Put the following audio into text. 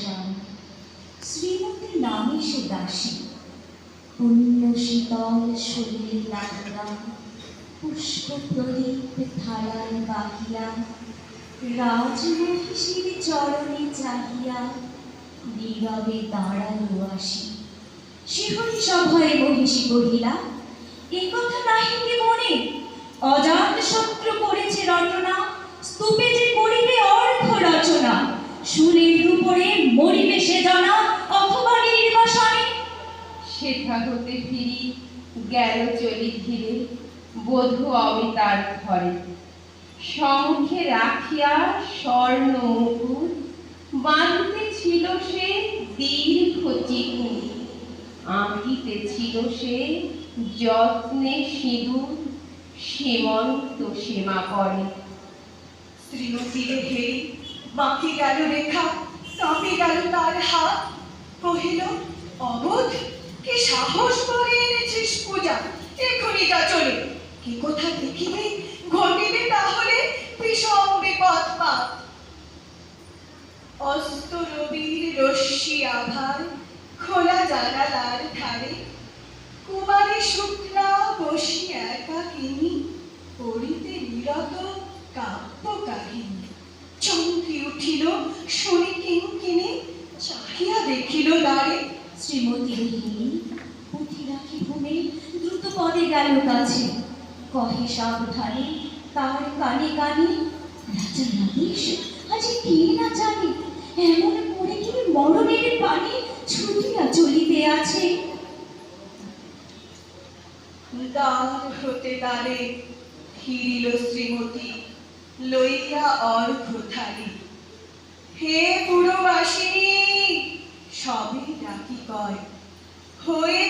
শ্যাম শ্রীমতীর নামে সে দাসী। পুণ্য শীতল শরীর লাগিয়া পুষ্প প্রদীপ থালায় বাহিয়া। রাজমহিষীর চরণে চাহিয়া নীরবে দাঁড়াল আসি। শিহরি সভয়ে মহিষী কহিলা, এ কথা নাহি কি মনে? অজাত শত্রু করেছে রচনা স্তূপে যে শুনের উপরে মরিবে সে জনা অথবা নির্বাসনে। সেথা হতে ফিরি গেল চলি ধীরে বধূ অমিতার ঘরে। শঙ্খে রাখিয়া স্বর্ণ মুকুট বাঁধতে ছিল সে দীর্ঘ চিকুন। আঁকিতে ছিল সে যত্নে সিঁদুর সীমন্ত সীমা করে শ্রীমতীরে হেরি বাকি গেল রেখা কাঁপে গেল তার হাত। কহিল, অবোধ, কি সাহস করে এনেছিস পূজা? এখনই যা চলে। কি কোথা দেখিবে ঘটিবে তাহলে ভীষণ বিপদ পাপ। অস্ত রবির রশ্মি আভার খোলা জানালার ধারে। কুমারী শুক্লা বসি একা কিনি, পড়িতে নিরত কাব্য চমকি উঠিল, শুনি কিঙ্কিনি চাহিয়া দেখিল দ্বারে শ্রীমতীর হিলি পুঁথি রাখি ভূমে, দ্রুত পদে গেল কাছে। কহে সাবধানে, তার কানে কানে, রাজা কে না এমন করে কি মরণের পানে ছুটিয়া চলিতে আছে? দ্বার হতে দ্বারে ফিরিল শ্রীমতী লইয়া অর্ঘ থালি হে পুরবাসিনী সবে ডাকি কয় হয়ে